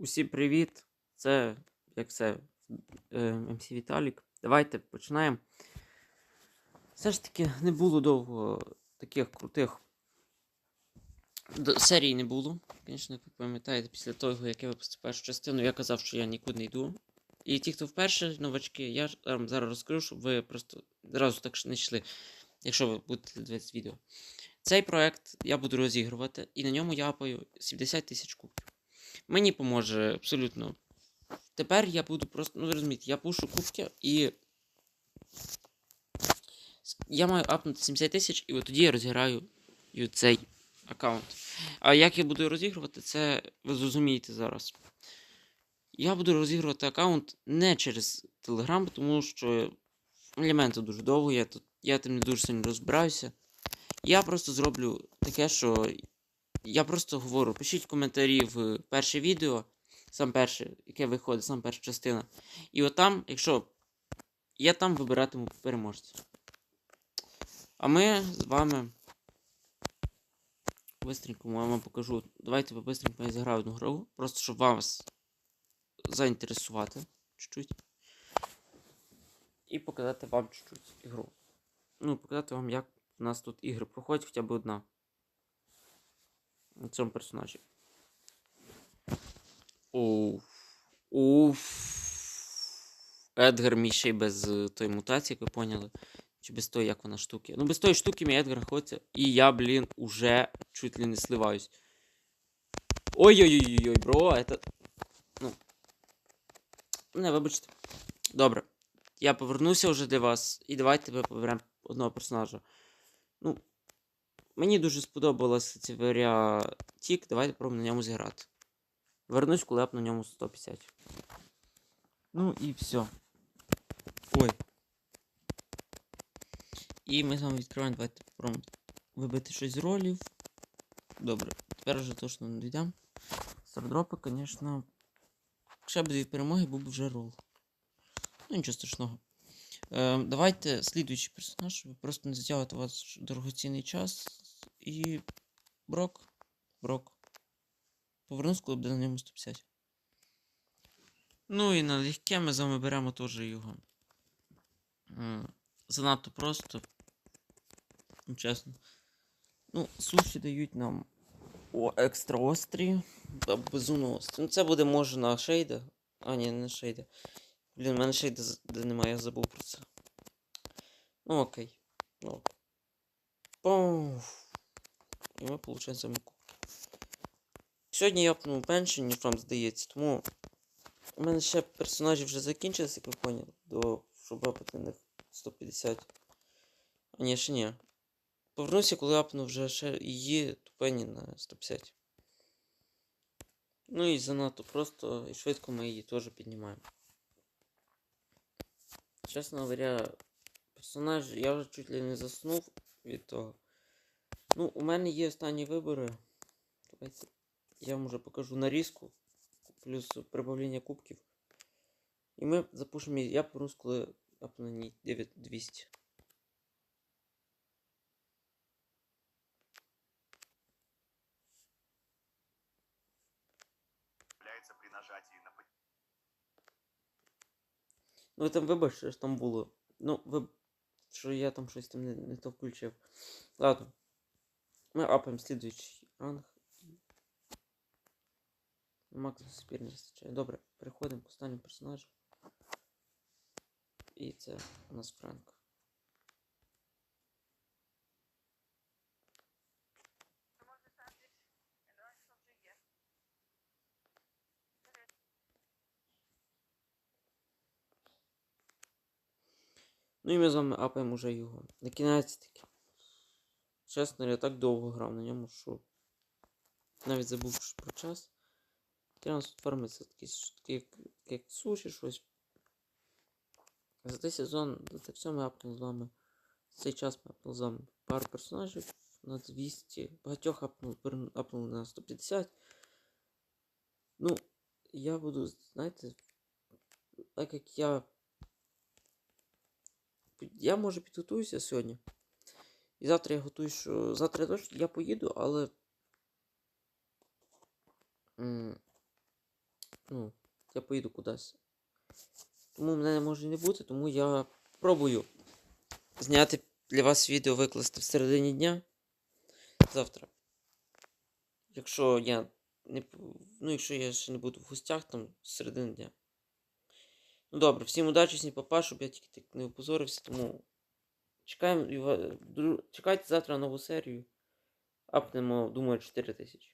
Усім привіт! Це як все е, МС Віталік. Давайте починаємо. Все ж таки не було довго таких крутих серій не було. Звісно, як ви пам'ятаєте, після того, як я випустив першу частину, я казав, що я нікуди не йду. І ті, хто вперше новачки, я зараз розкажу, щоб ви просто зразу так не йшли, якщо ви будете дивитися відео. Цей проект я буду розігрувати, і на ньому я апаю 70 тисяч кубків. Мені поможе абсолютно. Тепер я буду просто, ну розумієте, я пушу кубки і. Я маю апнути 70 тисяч, і от тоді я розіграю цей аккаунт. А як я буду розігрувати, це ви зрозумієте зараз. Я буду розігрувати аккаунт не через Telegram, тому що елементи дуже довго, я, тут, я тим не дуже сильно розбираюся. Я просто зроблю таке, що я просто говорю, пишіть коментарі в перше відео, сам перше, яке виходить, сам перша частина. І отам, якщо я там вибиратиму переможця. А ми з вами. Бистренько я вам покажу. Давайте бистренько я зіграю одну гру. Просто щоб вас заінтересувати чуть-чуть. І показати вам чуть-чуть ігру. Ну, показати вам, як у нас тут ігри проходять хоча б одна на цьому персонажі. Уф. Уф. Едгар мій ще й без е, тої мутації, як ви поняли. Чи без тої, як вона штуки. Ну, без тої штуки мій Едгар знаходиться. І я, блін, уже чуть ли не сливаюсь. Ой-ой-ой, ой бро, это. Ну. Не, вибачте. Добре. Я повернуся вже до вас. І давайте ми поберемо одного персонажа. Ну, Мені дуже сподобалася ця Тік, давайте пробуємо на ньому зіграти. Вернусь, коли ап на ньому 150. Ну і все. Ой. І ми з вами відкриваємо, давайте попробуємо вибити щось з ролів. Добре, тепер вже точно не дійдемо. Стардропи, звісно. Ще б дві перемоги був вже рол. Ну, нічого страшного. Е, давайте слідуючий персонаж, просто не затягувати ваш дорогоцінний час. І. Брок. Брок. Повернусь, коли буде на ньому 150. Ну і на легке ми з вами беремо теж його. Занадто просто. Ну, чесно. Ну, суші дають нам о, екстра острі та безумно острі. Ну, це буде може на шейда. А, ні, не на шейда. Блін, в мене шейда немає, я забув про це. Ну окей. Ну. Пуф. І ми получаємо кубки. Сьогодні я пнув менше, ніж вам здається, тому у мене ще персонажі вже закінчилися, як ви поняли, до щоб апати них 150. А ні, ще ні. Повернуся, коли апну вже ще її тупені на 150. Ну і занадто просто і швидко ми її теж піднімаємо. Чесно говоря, персонаж я вже чуть ли не заснув від того. Ну, у мене є останні вибори. Давайте я вам вже покажу нарізку. Плюс прибавлення кубків. І ми запушимо. її. Я повернусь, коли ній 9200. появляется при нажатии на под- Ну, там вибачте, що там було. Ну, ви... що я там щось там не, не то включив. Ладно. Ми апаємо слідуючий ранг. Максимум спір не вистачає. Добре, переходимо к останньому персонажу. І це у нас Франк. Ну і ми з вами апаємо уже його. На таки. Чесно, я так довго грав на ньому, що навіть забув про час. У нас фармиться такі, як, суші, щось. За цей сезон, за це все ми апнули з вами. За цей час ми апнули з вами пару персонажів на 200. Багатьох апнули, апнули на 150. Ну, я буду, знаєте, так як я я може підготуюся сьогодні. І завтра я готую, що. Завтра я точно я поїду, але. ну, я поїду кудись. Тому мене не може не бути, тому я пробую зняти для вас відео викласти в середині дня. Завтра. Якщо я не. Ну, якщо я ще не буду в гостях, там з середини дня. Ну добре, всім удачі, всім папа, щоб я тільки так не опозорився, тому. Чекаємо, дру- чекайте завтра нову серію. Апнемо, думаю, 4 тисячі.